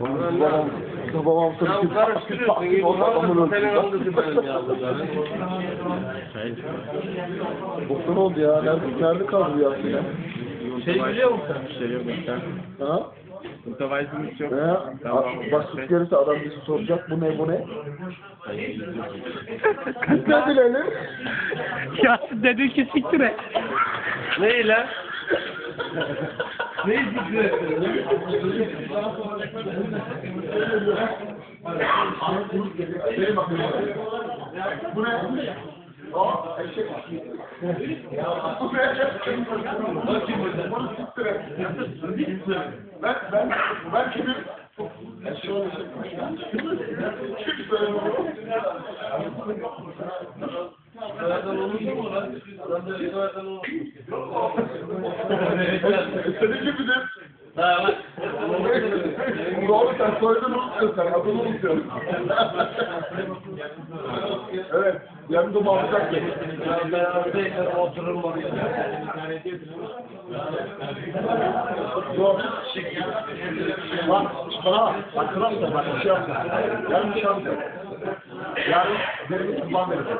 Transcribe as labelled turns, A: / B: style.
A: Babam, babam
B: Ya
A: tabii ki
B: karıştırıyorsun.
A: takip
B: Bu
A: olsa adamın
B: nasıl senin anlısı benim ya bunların.
A: Boktan oldu ya. Nerede, nerede kaldı bu ya yine?
B: Şey biliyor musun?
C: Şey yok sen.
A: Ha?
C: Mutabayizimiz yok.
A: He? A- Başlık gelirse adam bizi soracak. Bu ne bu ne? ne bilelim?
D: Yasin dedin ki siktir et.
B: Ne lan? Ne zikri ettin?
A: Bu ne? Aa, eşek. Bu ne? Bunu. Ben, ben, ben kimim? Eşek eşekmiş ya. Kim söylüyor?
B: Sonradan olmuş mu lan? Bir sonradan olmuş.
A: Senin gibidir.
B: Ha.
A: Doğru sen soyadını unutuyorsun sen, adını unutuyorsun. evet, yanımda bağlayacak beni.
B: Ya ben otururum oraya.
A: Yok. Bak, bana kral da bak, bir şey yapma. Yarın bir şey yapacağım. Yarın benim için ban verecek.